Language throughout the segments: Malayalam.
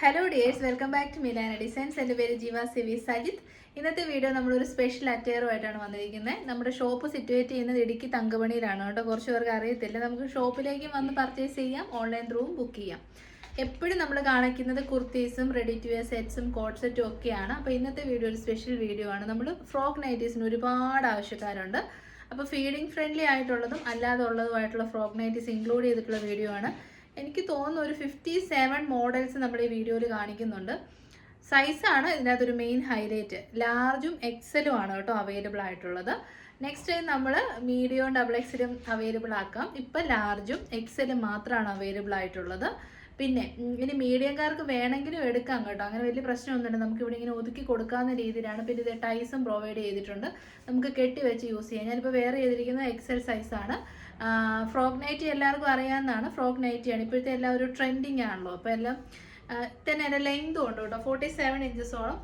Hello dears welcome back to Milana designs എന്റെ പേര് ജീവ സിവി സജിത്. ഇന്നത്തെ വീഡിയോ നമ്മളൊരു സ്പെഷ്യൽ അറ്റയറുമായിട്ടാണ് വന്നിരിക്കുന്നത്. നമ്മുടെ ഷോപ്പ് സിറ്റുവേറ്റ് ചെയ്യുന്നത് ഇടുക്കി തങ്കമണിയിലാണ് കേട്ടോ. കുറച്ച് പേർക്ക് അറിയത്തില്ല. നമുക്ക് ഷോപ്പിലേക്ക് വന്ന് പർച്ചേസ് ചെയ്യാം. ഓൺലൈൻ ത്രൂവും ബുക്ക് ചെയ്യാം. എപ്പോഴും നമ്മൾ കാണിക്കുന്നത് കുർത്തീസും റെഡി ടു വെയർ സെറ്റ്സും കോട്ട് സെറ്റും ഒക്കെയാണ്. അപ്പോൾ ഇന്നത്തെ വീഡിയോ ഒരു സ്പെഷ്യൽ വീഡിയോ ആണ്. നമ്മൾ ഫ്രോക്ക് നൈറ്റീസിന് ഒരുപാട് ആവശ്യക്കാരുണ്ട്. അപ്പോൾ ഫീഡിങ് ഫ്രണ്ട്ലി ആയിട്ടുള്ളതും അല്ലാതെ ഉള്ളതുമായിട്ടുള്ള ഫ്രോക്ക് നൈറ്റീസ് ഇൻക്ലൂഡ് ചെയ്തിട്ടുള്ള വീഡിയോ ആണ്. എനിക്ക് തോന്നുന്നു ഒരു ഫിഫ്റ്റി സെവൻ മോഡൽസ് നമ്മൾ ഈ വീഡിയോയിൽ കാണിക്കുന്നുണ്ട്. സൈസാണ് ഇതിനകത്തൊരു മെയിൻ ഹൈലൈറ്റ് ലാർജും എക്സലും ആണ് കേട്ടോ അവൈലബിൾ ആയിട്ടുള്ളത്. നെക്സ്റ്റ് നമ്മൾ മീഡിയവും ഡബിൾ എക്സലും അവൈലബിൾ ആക്കാം. ഇപ്പം ലാർജും എക്സലും മാത്രമാണ് അവൈലബിൾ ആയിട്ടുള്ളത്. പിന്നെ ഇനി മീഡിയംകാർക്ക് വേണമെങ്കിലും എടുക്കാം കേട്ടോ. അങ്ങനെ വലിയ പ്രശ്നമൊന്നുമില്ല. നമുക്ക് ഇവിടെ ഇങ്ങനെ ഒതുക്കി കൊടുക്കാവുന്ന രീതിയിലാണ്. പിന്നെ ഇത് ടൈസും പ്രൊവൈഡ് ചെയ്തിട്ടുണ്ട്. നമുക്ക് കെട്ടി വെച്ച് യൂസ് ചെയ്യാം. ഞാനിപ്പോൾ വേറെ ചെയ്തിരിക്കുന്നത് എക്സൽ സൈസാണ് ഫ്രോക്ക് നൈറ്റി എല്ലാവർക്കും അറിയാവുന്നതാണ്. ഫ്രോക്ക് നൈറ്റിയാണ് ഇപ്പോഴത്തെ എല്ലാം ഒരു ട്രെൻഡിങ് ആണല്ലോ. അപ്പോൾ എല്ലാം തന്നെ അതിന്റെ ലെങ്ത് ഉണ്ട് കേട്ടോ. ഫോർട്ടി സെവൻ ഇഞ്ചസോളം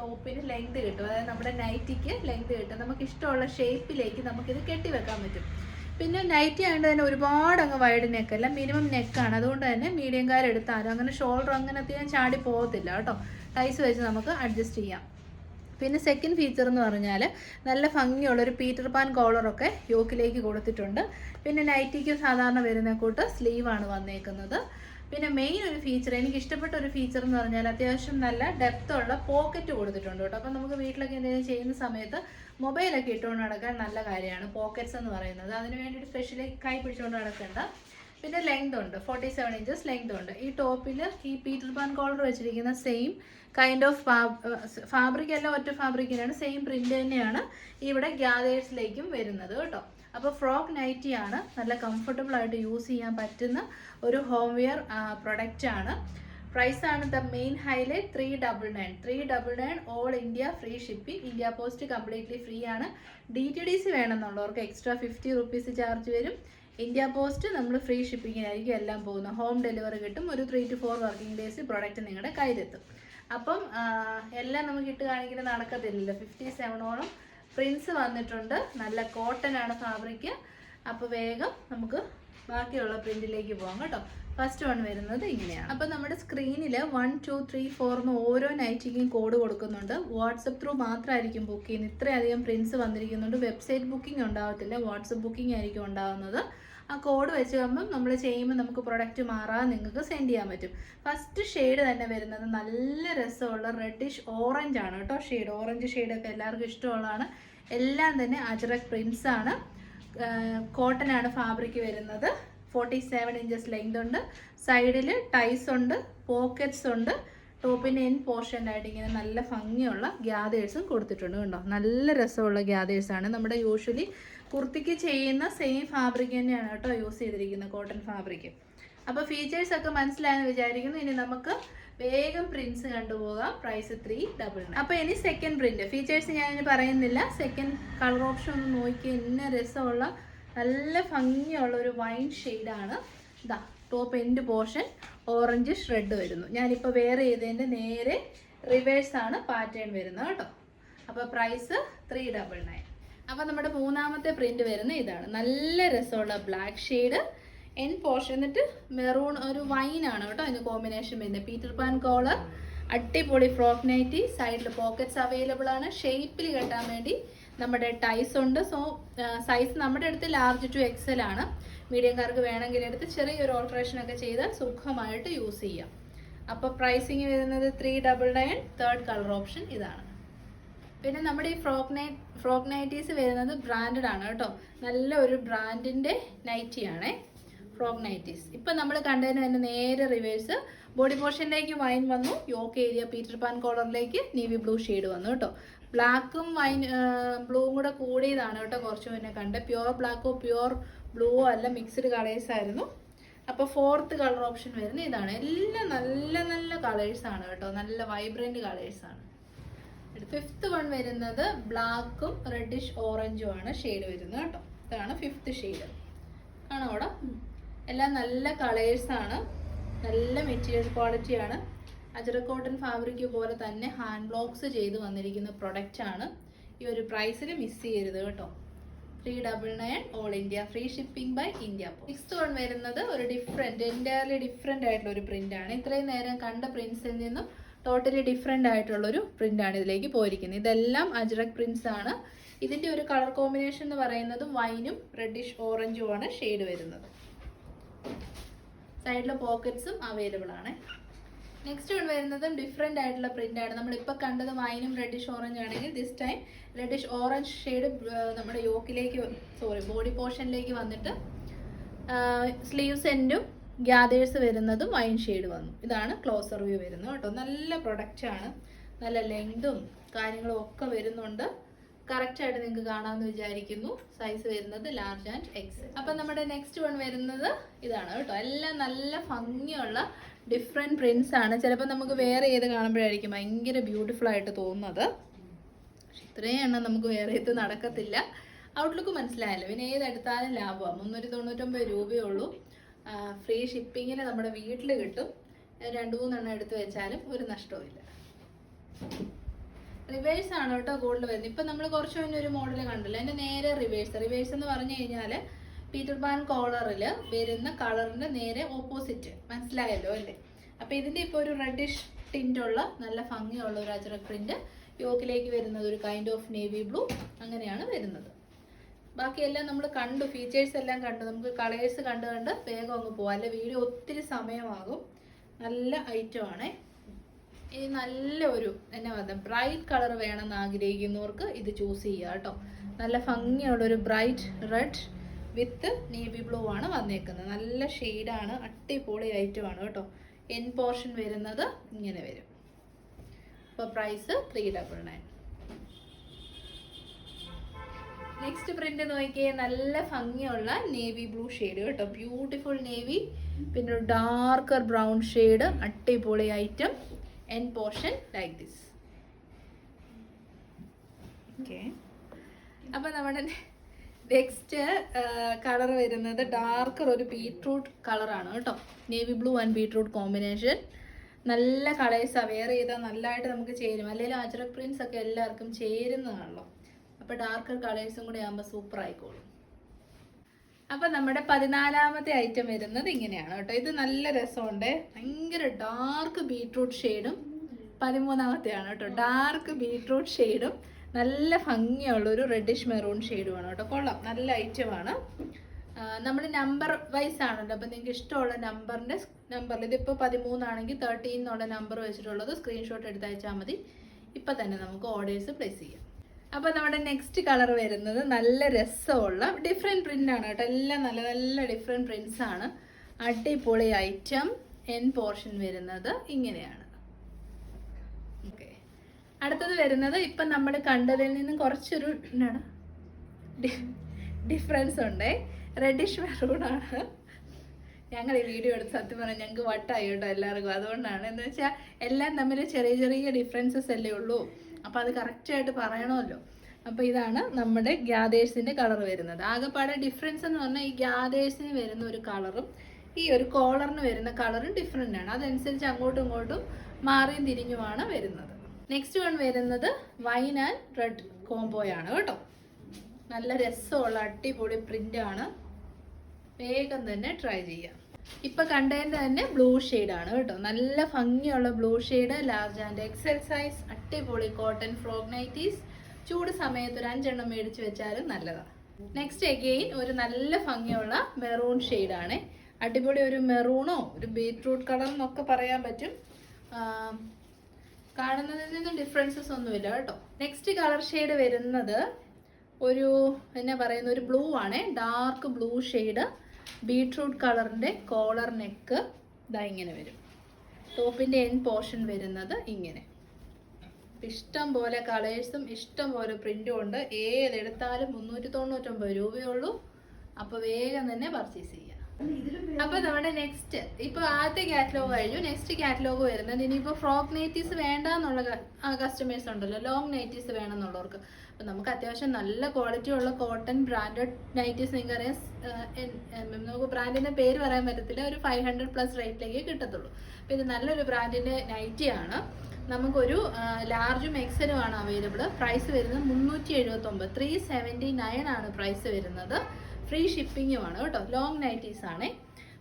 ടോപ്പിന് ലെങ്ത് കിട്ടും. അതായത് നമ്മുടെ നൈറ്റിക്ക് ലെങ്ത് കിട്ടും. നമുക്ക് ഇഷ്ടമുള്ള ഷേപ്പിലേക്ക് നമുക്കിത് കെട്ടിവെക്കാൻ പറ്റും. പിന്നെ നൈറ്റി ആയതുകൊണ്ട് തന്നെ ഒരുപാട് അങ്ങ് വൈഡ് നെക്ക് അല്ല മിനിമം നെക്കാണ് അതുകൊണ്ട് തന്നെ മീഡിയം മീഡിയംകാർ എടുത്താലും അങ്ങനെ ഷോൾഡർ അങ്ങനെ അധികം ചാടി പോകത്തില്ല കേട്ടോ. ടൈസ് വെച്ച് നമുക്ക് അഡ്ജസ്റ്റ് ചെയ്യാം. പിന്നെ സെക്കൻഡ് ഫീച്ചർ എന്ന് പറഞ്ഞാൽ നല്ല ഭംഗിയുള്ള ഒരു പീറ്റർ പാൻ കോളറൊക്കെ യോക്കിലേക്ക് കൊടുത്തിട്ടുണ്ട്. പിന്നെ നൈറ്റിക്ക് സാധാരണ വരുന്ന കൂട്ട് സ്ലീവാണ് വന്നേക്കുന്നത്. പിന്നെ മെയിൻ ഒരു ഫീച്ചർ എനിക്ക് ഇഷ്ടപ്പെട്ട ഒരു ഫീച്ചർ എന്ന് പറഞ്ഞാൽ അത്യാവശ്യം നല്ല ഡെപ്ത് ഉള്ള പോക്കറ്റ് കൊടുത്തിട്ടുണ്ട് കേട്ടോ. അപ്പം നമുക്ക് വീട്ടിലൊക്കെ എന്തെങ്കിലും ചെയ്യുന്ന സമയത്ത് മൊബൈലൊക്കെ ഇട്ടുകൊണ്ട് നടക്കാൻ നല്ല കാര്യമാണ്. പോക്കറ്റ്സ് എന്ന് പറയുന്നത്. അതിന് വേണ്ടിയിട്ട് സ്പെഷ്യലി കൈ പിടിച്ചുകൊണ്ട് നടക്കേണ്ട. പിന്നെ ലെങ്ത് ഉണ്ട്. ഫോർട്ടി സെവൻ ഇഞ്ചസ് ലെങ്ത് ഉണ്ട്. ഈ ടോപ്പിൽ ഈ പീറ്റർ പാൻ കോളർ വെച്ചിരിക്കുന്ന സെയിം കൈൻഡ് ഓഫ് ഫാബ്രിക് അല്ല ഒറ്റ ഫാബ്രിക്കിനാണ് സെയിം പ്രിന്റ് തന്നെയാണ് ഇവിടെ ഗ്യാദേഴ്സിലേക്കും വരുന്നത് കേട്ടോ. അപ്പോൾ ഫ്രോക്ക് ആണ് നല്ല കംഫർട്ടബിൾ ആയിട്ട് യൂസ് ചെയ്യാൻ പറ്റുന്ന ഒരു ഹോം വെയർ പ്രൈസ് ആണ്. The main highlight three double nine three double nine all India free shipping India post completely free ആണ്. ഡി ടി ഡി സി വേണമെന്നുള്ളവർക്ക് എക്സ്ട്രാ ഫിഫ്റ്റി റുപ്പീസ് ചാർജ് വരും. ഇന്ത്യ പോസ്റ്റ് നമ്മൾ ഫ്രീ ഷിപ്പിങ്ങിനായിരിക്കും എല്ലാം പോകുന്നത്. ഹോം ഡെലിവറി കിട്ടും. ഒരു three to four working days product നിങ്ങളുടെ കയ്യിലെത്തും. അപ്പം എല്ലാം നമുക്ക് ഇട്ട് കാണിക്കുന്നത് നടക്കത്തില്ലല്ലോ. ഫിഫ്റ്റി സെവനോളം പ്രിൻസ് വന്നിട്ടുണ്ട്. നല്ല കോട്ടൺ ആണ് ഫാബ്രിക് അപ്പോൾ വേഗം നമുക്ക് ബാക്കിയുള്ള പ്രിന്റിലേക്ക് പോകാം കേട്ടോ. ഫസ്റ്റ് വൺ വരുന്നത് ഇങ്ങനെയാണ്. അപ്പോൾ നമ്മുടെ സ്ക്രീനിൽ വൺ ടു ത്രീ ഫോർ എന്ന് ഓരോ നൈറ്റിക്കും കോഡ് കൊടുക്കുന്നുണ്ട്. വാട്സപ്പ് ത്രൂ മാത്രമായിരിക്കും ബുക്ക് ചെയ്യുന്നത്. ഇത്രയധികം പ്രിൻസ് വന്നിരിക്കുന്നുണ്ട്. വെബ്സൈറ്റ് ബുക്കിംഗ് ഉണ്ടാവത്തില്ല. വാട്സപ്പ് ബുക്കിംഗ് ആയിരിക്കും ഉണ്ടാവുന്നത്. ആ കോഡ് വെച്ച് കഴിയുമ്പം നമ്മൾ ചെയ്യുമ്പോൾ നമുക്ക് പ്രൊഡക്റ്റ് മാറാതെ നിങ്ങൾക്ക് സെൻഡ് ചെയ്യാൻ പറ്റും. ഫസ്റ്റ് ഷെയ്ഡ് തന്നെ വരുന്നത് നല്ല രസമുള്ള റെഡിഷ് ഓറഞ്ച് ആണ് കേട്ടോ ഷെയ്ഡ് ഓറഞ്ച് ഷെയ്ഡൊക്കെ എല്ലാവർക്കും ഇഷ്ടമുള്ളതാണ്. എല്ലാം തന്നെ അജറക് പ്രിൻസ് ആണ്. കോട്ടൺ ആണ് ഫാബ്രിക് വരുന്നത്. ഫോർട്ടി സെവൻ ഇഞ്ചസ് ലെങ്ത് ഉണ്ട് സൈഡിൽ ടൈസ് ഉണ്ട് പോക്കറ്റ്സ് ഉണ്ട്. ടോപ്പിന്റെ എൻ പോർഷനായിട്ട് ഇങ്ങനെ നല്ല ഭംഗിയുള്ള ഗ്യാദേഴ്സും കൊടുത്തിട്ടുണ്ട് കണ്ടോ നല്ല രസമുള്ള ഗ്യാദേഴ്സാണ് നമ്മുടെ യൂഷ്വലി കുർത്തിക്ക് ചെയ്യുന്ന സെയിം ഫാബ്രിക് തന്നെയാണ് കേട്ടോ യൂസ് ചെയ്തിരിക്കുന്നത് കോട്ടൺ ഫാബ്രിക് അപ്പോൾ ഫീച്ചേഴ്സ് ഒക്കെ മനസ്സിലായെന്ന് വിചാരിക്കുന്നു. ഇനി നമുക്ക് വേഗം പ്രിന്റ്സ് കണ്ടുപോകാം. പ്രൈസ് ത്രീ ഡബിൾ അപ്പോൾ ഇനി സെക്കൻഡ് പ്രിന്റ് ഫീച്ചേഴ്സ് ഞാൻ ഇനി പറയുന്നില്ല. സെക്കൻഡ് കളർ ഓപ്ഷൻ ഒന്ന് നോക്കി എന്നെ രസമുള്ള നല്ല ഭംഗിയുള്ള ഒരു വൈൻ ഷെയ്ഡാണ് ഇതാ top end portion orange shade വരുന്നു. ഞാനിപ്പോൾ വേറെ ചെയ്തതിന്റെ നേരെ റിവേഴ്സാണ് പാറ്റേൺ വരുന്നത് കേട്ടോ. അപ്പോൾ പ്രൈസ് ത്രീ ഡബിൾ നയൻ അപ്പോൾ നമ്മുടെ മൂന്നാമത്തെ പ്രിന്റ് വരുന്ന ഇതാണ്. നല്ല രസമുള്ള ബ്ലാക്ക് ഷെയ്ഡ് എൻ പോർഷൻ എന്നിട്ട് മെറൂൺ ഒരു വൈൻ ആണ് കേട്ടോ അതിന് കോമ്പിനേഷൻ വരുന്നത്. പീറ്റർ പാൻ കോളർ അടിപൊളി ഫ്രോക്ക് നൈറ്റി സൈഡിൽ പോക്കറ്റ്സ് അവൈലബിൾ ആണ്. ഷേപ്പിൽ കെട്ടാൻ വേണ്ടി നമ്മുടെ ടൈസ് ഉണ്ട്. സോ സൈസ് നമ്മുടെ അടുത്ത് ലാർജ് ടു എക്സൽ ആണ്. മീഡിയംകാർക്ക് വേണമെങ്കിൽ എടുത്ത് ചെറിയൊരു ഓൾട്രേഷൻ ഒക്കെ ചെയ്താൽ സുഖമായിട്ട് യൂസ് ചെയ്യാം. അപ്പോൾ പ്രൈസിങ് വരുന്നത് three double nine third colour option ഇതാണ്. പിന്നെ നമ്മുടെ ഈ ഫ്രോക്ക് നൈറ്റ് ഫ്രോക്ക് നൈറ്റീസ് വരുന്നത് ബ്രാൻഡഡ് ആണ് കേട്ടോ. നല്ല ഒരു ബ്രാൻഡിന്റെ നൈറ്റിയാണേ ഫ്രോക്ക് നൈറ്റീസ് ഇപ്പം നമ്മൾ കണ്ടതിന് തന്നെ നേരെ റിവേഴ്സ് ബോഡി പോർഷനിലേക്ക് വൈൻ വന്നു. യോക്ക് ഏരിയ പീറ്റർ പാൻ കോളറിലേക്ക് നേവി ബ്ലൂ ഷെയ്ഡ് വന്നു കേട്ടോ. ബ്ലാക്കും വൈൻ ബ്ലൂവും കൂടെ കൂടിയതാണ് കേട്ടോ കുറച്ച് മുന്നേ കണ്ട്. പ്യുവർ ബ്ലാക്കോ പ്യുവർ ബ്ലൂവോ അല്ല മിക്സ്ഡ് കളേഴ്സ് ആയിരുന്നു. അപ്പോൾ ഫോർത്ത് കളർ ഓപ്ഷൻ വരുന്നത് ഇതാണ്. എല്ലാം നല്ല നല്ല കളേഴ്സാണ് കേട്ടോ. നല്ല വൈബ്രന്റ് കളേഴ്സാണ് ഫിഫ്ത്ത് വൺ വരുന്നത് ബ്ലാക്കും റെഡിഷ് ഓറഞ്ചും ആണ് ഷെയ്ഡ് വരുന്നത് കേട്ടോ. ഇതാണ് ഫിഫ്ത്ത് ഷെയ്ഡ് കാണാം അവിടെ? എല്ലാം നല്ല കളേഴ്സ് ആണ്. നല്ല മെറ്റീരിയൽ ക്വാളിറ്റി ആണ്. അജറ കോട്ടൺ ഫാബ്രിക് പോലെ തന്നെ ഹാൻഡ് ബ്ലോക്സ് ചെയ്ത് വന്നിരിക്കുന്ന പ്രൊഡക്റ്റ് ആണ്. ഈ ഒരു പ്രൈസിൽ മിസ് ചെയ്യരുത് കേട്ടോ. Three double nine all India free shipping by India six one വരുന്നത് ഒരു ഡിഫറെന്റ് എന്റയർലി ഡിഫറെന്റ് ആയിട്ടുള്ള ഒരു പ്രിന്റ് ആണ്. ഇത്രയും നേരം കണ്ട പ്രിൻസിൽ നിന്നും ടോട്ടലി ഡിഫറെന്റ് ആയിട്ടുള്ളൊരു പ്രിന്റാണ് ഇതിലേക്ക് പോയിരിക്കുന്നത്. ഇതെല്ലാം അജ്രക് പ്രിൻസ് ആണ്. ഇതിന്റെ ഒരു കളർ കോമ്പിനേഷൻ എന്ന് പറയുന്നത് വൈനും റെഡിഷ് ഓറഞ്ചുമാണ് ഷെയ്ഡ് വരുന്നത്. സൈഡിലെ പോക്കറ്റ്സും അവൈലബിൾ ആണ്. നെക്സ്റ്റ് വൺ വരുന്നതും ഡിഫറെന്റ് ആയിട്ടുള്ള പ്രിന്റ് ആണ്. നമ്മളിപ്പോൾ കണ്ടത് വൈനും റെഡിഷ് ഓറഞ്ച് ആണെങ്കിൽ this time reddish orange shade നമ്മുടെ യോക്കിലേക്ക് സോറി ബോഡി പോർഷനിലേക്ക് വന്നിട്ട് സ്ലീവ്സ് എൻഡും ഗ്യാദേഴ്സ് വരുന്നതും വൈൻ ഷെയ്ഡ് വന്നു. ഇതാണ് ക്ലോസർ വ്യൂ വരുന്നത് കേട്ടോ. നല്ല പ്രൊഡക്റ്റ് ആണ്. നല്ല ലെങ്തും കാര്യങ്ങളും ഒക്കെ വരുന്നുണ്ട്. കറക്റ്റായിട്ട് നിങ്ങൾക്ക് കാണാമെന്ന് വിചാരിക്കുന്നു. സൈസ് വരുന്നത് ലാർജ് ആൻഡ് എക്സ് അപ്പം നമ്മുടെ നെക്സ്റ്റ് വൺ വരുന്നത് ഇതാണ് കേട്ടോ. എല്ലാം നല്ല ഭംഗിയുള്ള ഡിഫറെന്റ് പ്രിൻസ് ആണ്. ചിലപ്പോൾ നമുക്ക് വേറെ ഏത് കാണുമ്പോഴായിരിക്കും ഭയങ്കര ബ്യൂട്ടിഫുൾ ആയിട്ട് തോന്നുന്നത്. പക്ഷെ ഇത്രയും എണ്ണം നമുക്ക് വേറെ ഇത് നടക്കത്തില്ല. ഔട്ട്ലുക്ക് മനസ്സിലായല്ലോ. പിന്നെ ഏതെടുത്താലും ലാഭമാണ്. മുന്നൂറ്റി തൊണ്ണൂറ്റൊമ്പത് രൂപയേ ഉള്ളൂ. ഫ്രീ ഷിപ്പിങ്ങിന് നമ്മുടെ വീട്ടിൽ കിട്ടും. രണ്ട് മൂന്നെണ്ണം എടുത്തു വെച്ചാലും ഒരു നഷ്ടവും ഇല്ല. റിവേഴ്സ് ആണ് കേട്ടോ ഗോൾഡ് വരുന്നത്. ഇപ്പം നമ്മൾ കുറച്ച് മുന്നേ ഒരു മോഡൽ കണ്ടല്ലോ? അതിന്റെ നേരെ റിവേഴ്സ് റിവേഴ്സ് എന്ന് പറഞ്ഞു കഴിഞ്ഞാൽ പീറ്റർ പാൻ കോളറിൽ വരുന്ന കളറിന്റെ നേരെ ഓപ്പോസിറ്റ് മനസ്സിലായല്ലോ അല്ലേ? അപ്പോൾ ഇതിന്റെ ഇപ്പോൾ ഒരു റെഡിഷ് ടിന്റുള്ള നല്ല ഭംഗിയുള്ള ഒരു അജറക് പ്രിന്റ് യോക്കിലേക്ക് വരുന്നത് ഒരു കൈൻഡ് ഓഫ് നേവി ബ്ലൂ അങ്ങനെയാണ് വരുന്നത്. ബാക്കിയെല്ലാം നമ്മൾ കണ്ടു ഫീച്ചേഴ്സ് എല്ലാം കണ്ടു. നമുക്ക് കളേഴ്സ് കണ്ട് കണ്ട് വേഗം അങ്ങ് പോകാം അല്ലെ വീഡിയോ ഒത്തിരി സമയമാകും. നല്ല ഐറ്റം ആണേ. ഇനി നല്ല ഒരു എന്നാ പറയുക ബ്രൈറ്റ് കളർ വേണമെന്ന് ആഗ്രഹിക്കുന്നവർക്ക് ഇത് ചൂസ് ചെയ്യുക കേട്ടോ. നല്ല ഭംഗിയുള്ള ഒരു bright red with navy blue ആണ് വന്നേക്കുന്നത്. നല്ല ഷെയ്ഡാണ് അടിപൊളി ആണ് കേട്ടോ. എൻ പോർഷൻ വരുന്നത് ഇങ്ങനെ വരും. അപ്പോൾ price three double nine next print നോക്കിയേ നല്ല ഭംഗിയുള്ള നേവി ബ്ലൂ ഷെയ്ഡ് കേട്ടോ. ബ്യൂട്ടിഫുൾ നേവി പിന്നെ ഡാർക്കർ ബ്രൗൺ ഷെയ്ഡ് അടിപൊളി item end portion like this okay അപ്പൊ നമ്മുടെ നെക്സ്റ്റ് കളർ വരുന്നത് ഡാർക്കർ ഒരു ബീട്രൂട്ട് കളറാണ് കേട്ടോ. Navy blue and beetroot combination നല്ല കളേഴ്സാണ് വെയർ ചെയ്താൽ നല്ലതായിട്ട് നമുക്ക് ചേരും. അല്ലെങ്കിൽ അജറക് പ്രിൻസ് ഒക്കെ എല്ലാവർക്കും ചേരുന്നതാണല്ലോ. അപ്പോൾ ഡാർക്കർ കളേഴ്സും കൂടി ആകുമ്പോൾ സൂപ്പർ ആയിക്കോളും. അപ്പം നമ്മുടെ പതിനാലാമത്തെ ഐറ്റം വരുന്നത് ഇങ്ങനെയാണ് കേട്ടോ. ഇത് നല്ല രസമുണ്ട്. ഭയങ്കര ഡാർക്ക് ബീട്രൂട്ട് ഷെയ്ഡും പതിമൂന്നാമത്തെയാണ് കേട്ടോ. ഡാർക്ക് ബീട്രൂട്ട് ഷെയ്ഡും നല്ല ഭംഗിയുള്ള ഒരു റെഡിഷ് മെറൂൺ ഷെയ്ഡുമാണ് കേട്ടോ. കൊള്ളാം. നല്ല ഐറ്റമാണ് നമ്മൾ നമ്പർ വൈസ് ആണല്ലോ. അപ്പം നിങ്ങൾക്ക് ഇഷ്ടമുള്ള നമ്പറിന്റെ നമ്പറിൽ ഇതിപ്പോൾ പതിമൂന്നാണെങ്കിൽ തേർട്ടീൻ എന്നുള്ള നമ്പർ വെച്ചിട്ടുള്ളത് സ്ക്രീൻഷോട്ട് എടുത്ത് അയച്ചാൽ മതി. ഇപ്പം തന്നെ നമുക്ക് ഓർഡേഴ്സ് പ്ലേസ് ചെയ്യാം. അപ്പോൾ നമ്മുടെ നെക്സ്റ്റ് കളർ വരുന്നത് നല്ല രസമുള്ള ഡിഫറെന്റ് പ്രിന്റ് ആണ് കേട്ടോ. എല്ലാം നല്ല നല്ല ഡിഫറെന്റ് പ്രിന്റ്സ് ആണ്. അടിപൊളി ഐറ്റം എൻ പോർഷൻ വരുന്നത് ഇങ്ങനെയാണ്. ഓക്കെ അടുത്തത് വരുന്നത് ഇപ്പം നമ്മൾ കണ്ടതിൽ നിന്നും കുറച്ചൊരു എന്താണ്? ഡിഫറൻസ് ഉണ്ട്. റെഡിഷ് മെറൂൺ ആണ്. ഞങ്ങൾ ഈ വീഡിയോ എടുത്ത് സത്യം പറഞ്ഞാൽ ഞങ്ങൾക്ക് വട്ടായി കേട്ടോ എല്ലാവർക്കും. അതുകൊണ്ടാണ് എന്ന് വെച്ചാൽ എല്ലാം തമ്മിൽ ചെറിയ ചെറിയ ഡിഫറൻസസ് അല്ലേ ഉള്ളൂ. അപ്പോൾ അത് കറക്റ്റായിട്ട് പറയണമല്ലോ. അപ്പോൾ ഇതാണ് നമ്മുടെ ഗ്യാദേഴ്സിന്റെ കളർ വരുന്നത്. ആകെപ്പാടെ ഡിഫറൻസ് എന്ന് പറഞ്ഞാൽ ഈ ഗ്യാദേഴ്സിന് വരുന്ന ഒരു കളറും ഈ ഒരു കോളറിന് വരുന്ന കളറും ഡിഫറെന്റ് ആണ്. അതനുസരിച്ച് അങ്ങോട്ടും ഇങ്ങോട്ടും മാറിയും തിരിഞ്ഞുമാണ് വരുന്നത്. നെക്സ്റ്റ് വൺ വരുന്നത് വൈൻ ആൻഡ് റെഡ് കോംബോയാണ് കേട്ടോ. നല്ല രസമുള്ള അടിപൊളി പ്രിന്റ് ആണ്. വേഗം തന്നെ ട്രൈ ചെയ്യാം. ഇപ്പൊ കണ്ടതിന്റെ തന്നെ ബ്ലൂ ആണ് കേട്ടോ. നല്ല ഭംഗിയുള്ള blue shade large and XL size അടിപൊളി കോട്ടൺ ഫ്രോക്ക് നൈറ്റീസ് ചൂട് സമയത്ത് ഒരു അഞ്ചെണ്ണം മേടിച്ച് വെച്ചാലും നല്ലതാണ് നെക്സ്റ്റ് അഗെയിൻ ഒരു നല്ല ഭംഗിയുള്ള മെറൂൺ ആണ്. അടിപൊളി ഒരു മെറൂണോ ഒരു ബീറ്റ്റൂട്ട് കളർ എന്നൊക്കെ പറയാൻ പറ്റും. കാണുന്നതിൽ നിന്നും ഡിഫറൻസസ് ഒന്നുമില്ല കേട്ടോ. നെക്സ്റ്റ് കളർ ഷെയ്ഡ് വരുന്നത് ഒരു എന്നാ പറയുന്ന ഒരു ബ്ലൂ ആണ്. ഡാർക്ക് ബ്ലൂ ഷെയ്ഡ് ബീട്രൂട്ട് കളറിന്റെ കോളർ നെക്ക് ഇതാ ഇങ്ങനെ വരും. ടോപ്പിന്റെ എൻ പോർഷൻ വരുന്നത് ഇങ്ങനെ. ഇഷ്ടം പോലെ കളേഴ്സും ഇഷ്ടം പോലെ പ്രിന്റും ഉണ്ട്. ഏതെടുത്താലും മുന്നൂറ്റി തൊണ്ണൂറ്റൊമ്പത് രൂപയുള്ളൂ അപ്പോൾ വേഗം തന്നെ പർച്ചേസ് ചെയ്യാം. അപ്പൊ നമ്മുടെ നെക്സ്റ്റ് ഇപ്പൊ ആദ്യത്തെ കാറ്റലോഗ് കഴിഞ്ഞു. നെക്സ്റ്റ് കാറ്റലോഗ് വരുന്നത് ഇനിയിപ്പോ ഫ്രോക്ക് നൈറ്റീസ് വേണ്ട എന്നുള്ള കസ്റ്റമേഴ്സ് ഉണ്ടല്ലോ. ലോങ് നൈറ്റീസ് വേണമെന്നുള്ളവർക്ക്. അപ്പൊ നമുക്ക് അത്യാവശ്യം നല്ല ക്വാളിറ്റി ഉള്ള കോട്ടൺ ബ്രാൻഡഡ് നൈറ്റീസ് നിങ്ങൾക്ക് അറിയാം നമുക്ക് ബ്രാൻഡിന്റെ പേര് പറയാൻ പറ്റത്തില്ല. ഒരു ഫൈവ് ഹൺഡ്രഡ് പ്ലസ് റേറ്റിലേക്ക് കിട്ടത്തുള്ളൂ. അപ്പൊ ഇത് നല്ലൊരു ബ്രാൻഡിന്റെ നൈറ്റി ആണ്. നമുക്കൊരു ലാർജും എക്സലും ആണ് അവൈലബിൾ പ്രൈസ് വരുന്നത് മുന്നൂറ്റി എഴുപത്തി ഒമ്പത് ത്രീ സെവന്റി നയൻ ആണ് പ്രൈസ് വരുന്നത്. ഫ്രീ ഷിപ്പിങ്ങുമാണ് കേട്ടോ. ലോങ് നൈറ്റീസ് ആണ്.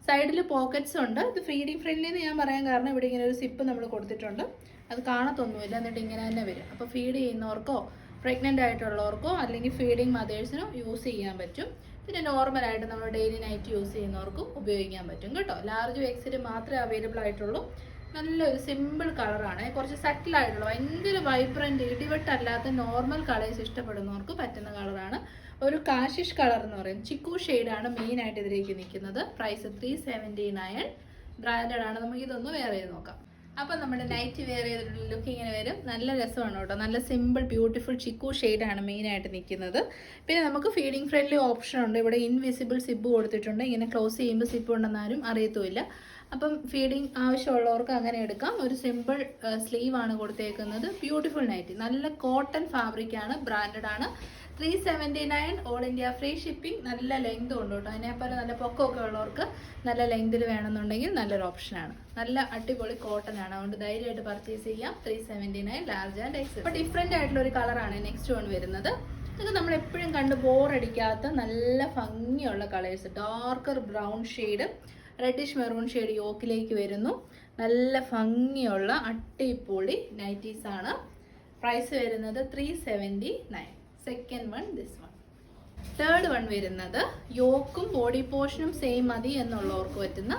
സൈഡിൽ പോക്കറ്റ്സ് ഉണ്ട്. ഇത് ഫീഡിങ് ഫ്രണ്ട്ലി എന്ന് ഞാൻ പറയാൻ കാരണം ഇവിടെ ഇങ്ങനെ ഒരു സിപ്പ് നമ്മൾ കൊടുത്തിട്ടുണ്ട്. അത് കാണത്തൊന്നുമില്ല. എന്നിട്ട് ഇങ്ങനെ തന്നെ വരും. അപ്പോൾ ഫീഡ് ചെയ്യുന്നവർക്കോ പ്രഗ്നന്റ് ആയിട്ടുള്ളവർക്കോ അല്ലെങ്കിൽ ഫീഡിങ് മദേഴ്സിനോ യൂസ് ചെയ്യാൻ പറ്റും. പിന്നെ നോർമലായിട്ട് നമ്മൾ ഡെയിലി നൈറ്റ് യൂസ് ചെയ്യുന്നവർക്കും ഉപയോഗിക്കാൻ പറ്റും കേട്ടോ. ലാർജ് എക്സിൽ മാത്രമേ അവൈലബിൾ ആയിട്ടുള്ളൂ. നല്ലൊരു സിമ്പിൾ കളറാണ് കുറച്ച് സറ്റിൽ ആയിട്ടുള്ള ഭയങ്കര വൈബ്രന്റ് ഇടിവെട്ടല്ലാത്ത നോർമൽ കളേഴ്സ് ഇഷ്ടപ്പെടുന്നവർക്ക് പറ്റുന്ന കളറാണ് ഒരു കാശിഷ് കളർ എന്ന് പറയും. ചിക്കു ഷെയ്ഡാണ് മെയിൻ ആയിട്ട് ഇതിലേക്ക് നിൽക്കുന്നത്. Price three seventy nine branded ആണ്. നമുക്ക് ഇതൊന്ന് വെയർ ചെയ്ത് നോക്കാം. അപ്പം നമ്മുടെ നൈറ്റ് വെയർ ചെയ്തിട്ടുള്ള ലുക്ക് ഇങ്ങനെ വരും. നല്ല രസമാണ് കേട്ടോ. നല്ല സിമ്പിൾ ബ്യൂട്ടിഫുൾ ചിക്കു ഷെയ്ഡാണ് മെയിനായിട്ട് നിൽക്കുന്നത്. പിന്നെ നമുക്ക് ഫീഡിങ് ഫ്രണ്ട്ലി ഓപ്ഷൻ ഉണ്ട്. ഇവിടെ ഇൻവിസിബിൾ സിബ് കൊടുത്തിട്ടുണ്ട്. ഇങ്ങനെ ക്ലോസ് ചെയ്യുമ്പോൾ സിബ് ഉണ്ടെന്നാരും അറിയത്തുമില്ല. അപ്പം ഫീഡിങ് ആവശ്യമുള്ളവർക്ക് അങ്ങനെ എടുക്കാം. ഒരു സിമ്പിൾ സ്ലീവ് ആണ് കൊടുത്തേക്കുന്നത്. ബ്യൂട്ടിഫുൾ നൈറ്റി നല്ല കോട്ടൺ ഫാബ്രിക് ആണ് ബ്രാൻഡഡ് ആണ്. Three seventy nine all India free shipping നല്ല ലെങ്ത് ഉണ്ട് കേട്ടോ. അതിനെപ്പോലെ നല്ല പൊക്കമൊക്കെ ഉള്ളവർക്ക് നല്ല ലെങ്തിൽ വേണമെന്നുണ്ടെങ്കിൽ നല്ലൊരു ഓപ്ഷനാണ് നല്ല അടിപൊളി കോട്ടൺ ആണ്. അതുകൊണ്ട് ധൈര്യമായിട്ട് പർച്ചേസ് ചെയ്യാം. Three seventy nine large and X അപ്പോൾ ഡിഫറെന്റ് ആയിട്ടുള്ള ഒരു കളറാണ് നെക്സ്റ്റ് വൺ വരുന്നത്. ഇതൊക്കെ നമ്മൾ എപ്പോഴും കണ്ട് ബോറടിക്കാത്ത നല്ല ഭംഗിയുള്ള colours darker brown shade reddish maroon shade യോക്കിലേക്ക് വരുന്നു. നല്ല ഭംഗിയുള്ള അട്ടിപ്പൊളി നൈറ്റീസ് ആണ്. പ്രൈസ് വരുന്നത് three seventy nine second one this one third one വരുന്നത് യോക്കും ബോഡി പോർഷനും സെയിം മതി എന്നുള്ളവർക്ക് പറ്റുന്ന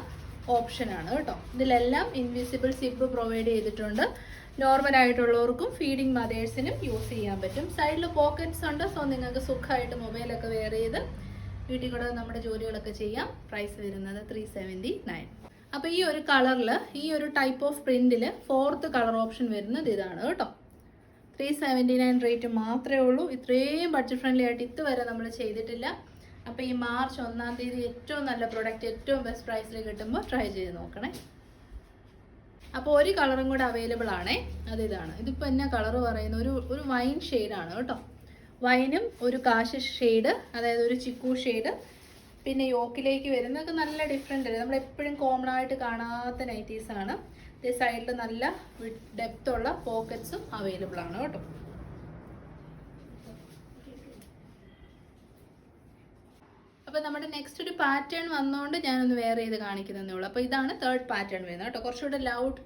ഓപ്ഷനാണ് കേട്ടോ. ഇതിലെല്ലാം ഇൻവിസിബിൾ സിബ് പ്രൊവൈഡ് ചെയ്തിട്ടുണ്ട്. നോർമൽ ആയിട്ടുള്ളവർക്കും ഫീഡിങ് മദേഴ്സിനും യൂസ് ചെയ്യാൻ പറ്റും. സൈഡിൽ പോക്കറ്റ്സ് ഉണ്ട് സോ നിങ്ങൾക്ക് സുഖമായിട്ട് മൊബൈലൊക്കെ വെയർ ചെയ്ത് വീട്ടിൽ കൂടെ നമ്മുടെ ജോലികളൊക്കെ ചെയ്യാം. പ്രൈസ് വരുന്നത് ത്രീ സെവന്റി നയൻ അപ്പോൾ ഈ ഒരു കളറിൽ ഈ ഒരു ടൈപ്പ് ഓഫ് പ്രിന്റിൽ ഫോർത്ത് കളർ ഓപ്ഷൻ വരുന്നത് ഇതാണ് കേട്ടോ. ത്രീ സെവന്റി നയൻ റേറ്റ് മാത്രമേ ഉള്ളൂ. ഇത്രയും ബഡ്ജറ്റ് ഫ്രണ്ട്ലി ആയിട്ട് ഇതുവരെ നമ്മൾ ചെയ്തിട്ടില്ല. അപ്പോൾ ഈ മാർച്ച് ഒന്നാം തീയതി ഏറ്റവും നല്ല പ്രൊഡക്റ്റ് ഏറ്റവും ബെസ്റ്റ് പ്രൈസിൽ കിട്ടുമ്പോൾ ട്രൈ ചെയ്ത് നോക്കണേ. അപ്പോൾ ഒരു കളറും കൂടെ അവൈലബിൾ ആണേ. അത് ഇതാണ്. ഇതിപ്പോൾ എന്നാ കളർ പറയുന്ന ഒരു ഒരു വൈൻ ഷെയ്ഡാണ് കേട്ടോ. വൈനും ഒരു കാശ് ഷെയ്ഡ് അതായത് ഒരു ചിക്കു ഷെയ്ഡ് പിന്നെ യോക്കിലേക്ക് വരുന്നതൊക്കെ നല്ല ഡിഫറെന്റ് അല്ലേ? നമ്മൾ എപ്പോഴും കോമൺ ആയിട്ട് കാണാത്ത നൈറ്റീസ് ആണ്. ഈ സൈഡിൽ നല്ല ഡെപ്തുള്ള പോക്കറ്റ്സും അവൈലബിൾ ആണ് കേട്ടോ. അപ്പോൾ നമ്മുടെ നെക്സ്റ്റ് ഒരു പാറ്റേൺ വന്നുകൊണ്ട് ഞാനൊന്ന് വേറെ ചെയ്ത് കാണിക്കുന്നതേ ഉള്ളൂ. അപ്പോൾ ഇതാണ് തേർഡ് പാറ്റേൺ വരുന്നത് കേട്ടോ. കുറച്ചുകൂടെ ലൗഡ്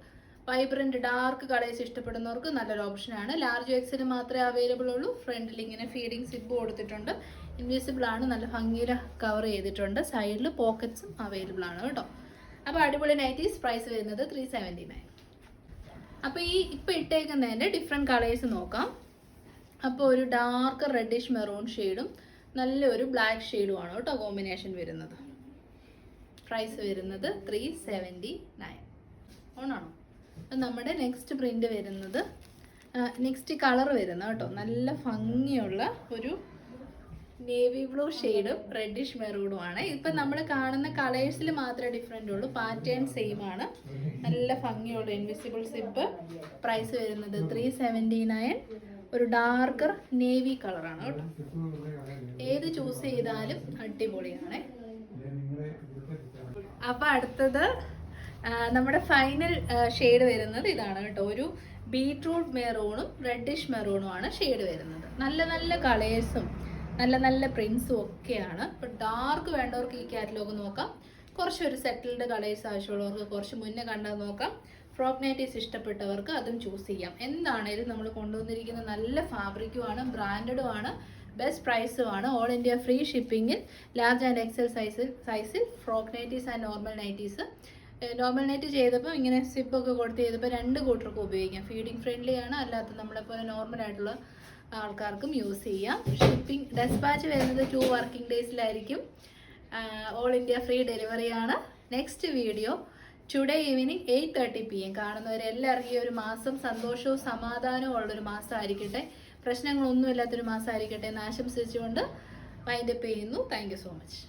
വൈബ്രന്റ് ഡാർക്ക് കളേഴ്സ് ഇഷ്ടപ്പെടുന്നവർക്ക് നല്ലൊരു ഓപ്ഷനാണ് ലാർജ് എക്സിന് മാത്രമേ അവൈലബിൾ ഉള്ളൂ. ഫ്രണ്ടിൽ ഇങ്ങനെ ഫീഡിങ് സിബ് കൊടുത്തിട്ടുണ്ട്. ഇൻവിസിബിൾ ആണ്. നല്ല ഭംഗിയിൽ കവർ ചെയ്തിട്ടുണ്ട്. സൈഡിൽ പോക്കറ്റ്സും അവൈലബിൾ ആണ് കേട്ടോ. അപ്പോൾ അടിപൊളി നൈറ്റീസ് പ്രൈസ് വരുന്നത് ത്രീ സെവന്റി നയൻ അപ്പോൾ ഈ ഇപ്പോൾ ഇട്ടേക്കുന്നതിന്റെ ഡിഫറെന്റ് കളേഴ്സ് നോക്കാം. അപ്പോൾ ഒരു ഡാർക്ക് റെഡിഷ് മെറൂൺ ഷെയ്ഡും നല്ലൊരു ബ്ലാക്ക് ഷെയ്ഡുമാണ് കേട്ടോ കോമ്പിനേഷൻ വരുന്നത്. പ്രൈസ് വരുന്നത് ത്രീ സെവന്റി നയൻ ഓണാണോ? നമ്മുടെ നെക്സ്റ്റ് പ്രിന്റ് വരുന്നത് നെക്സ്റ്റ് കളർ വരുന്ന കേട്ടോ. നല്ല ഭംഗിയുള്ള ഒരു നേവി ബ്ലൂ ഷെയ്ഡും റെഡിഷ് മെറൂണും ആണ്. ഇപ്പം നമ്മൾ കാണുന്ന കളേഴ്സിൽ മാത്രമേ ഡിഫറെന്റ് ഉള്ളൂ. പാറ്റേൺ സെയിം ആണ്. നല്ല ഭംഗിയുള്ള ഇൻവിസിബിൾ സിപ്പ് പ്രൈസ് വരുന്നത് ത്രീ സെവന്റി നയൻ ഒരു ഡാർക്കർ നേവി കളറാണ് കേട്ടോ. ഏത് ചൂസ് ചെയ്താലും അടിപൊളിയാണ്. അപ്പം അടുത്തത് നമ്മുടെ ഫൈനൽ ഷെയ്ഡ് വരുന്നത് ഇതാണ് കേട്ടോ. ഒരു ബീട്രൂട്ട് മെറൂണും റെഡിഷ് മെറൂണും ആണ് ഷെയ്ഡ് വരുന്നത്. നല്ല നല്ല കളേഴ്സും നല്ല നല്ല പ്രിൻസും ഒക്കെയാണ്. ഇപ്പം ഡാർക്ക് വേണ്ടവർക്ക് ഈ കാറ്റലോഗ് നോക്കാം. കുറച്ചൊരു സെറ്റിൽഡ് കളേഴ്സ് ആവശ്യമുള്ളവർക്ക് കുറച്ച് മുന്നേ കണ്ടാൽ നോക്കാം. ഫ്രോക്ക് നൈറ്റീസ് ഇഷ്ടപ്പെട്ടവർക്ക് അതും ചൂസ് ചെയ്യാം. എന്താണേലും നമ്മൾ കൊണ്ടുവന്നിരിക്കുന്ന നല്ല ഫാബ്രിക്കുമാണ് ബ്രാൻഡഡും ആണ് ബെസ്റ്റ് പ്രൈസും ആണ് ഓൾ ഇന്ത്യ ഫ്രീ ഷിപ്പിങ്ങിൽ ലാർജ് ആൻഡ് എക്സൽ സൈസിൽ സൈസിൽ frock nighties and normal nighties normal night ചെയ്തപ്പോൾ ഇങ്ങനെ സിപ്പൊക്കെ കൊടുത്ത് ചെയ്തപ്പോൾ രണ്ട് കൂട്ടർക്കും ഉപയോഗിക്കാം. ഫീഡിങ് ഫ്രണ്ട്ലി ആണ്. അല്ലാത്ത നമ്മളെ പോലെ നോർമൽ ആയിട്ടുള്ള ആൾക്കാർക്കും യൂസ് ചെയ്യാം. ഷിപ്പിംഗ് ഡെസ്പാച്ച് വരുന്നത് ടു വർക്കിംഗ് ഡേയ്സിലായിരിക്കും. ഓൾ ഇന്ത്യ ഫ്രീ ഡെലിവറി ആണ്. Next video today evening eight thirty P M കാണുന്നവരെല്ലാവർക്കും ഈ ഒരു മാസം സന്തോഷവും സമാധാനവും ഉള്ളൊരു മാസമായിരിക്കട്ടെ പ്രശ്നങ്ങളൊന്നുമില്ലാത്തൊരു മാസമായിരിക്കട്ടെ എന്ന് ആശംസിച്ചുകൊണ്ട് വൈൻഡപ്പ് ചെയ്യുന്നു. Thank so much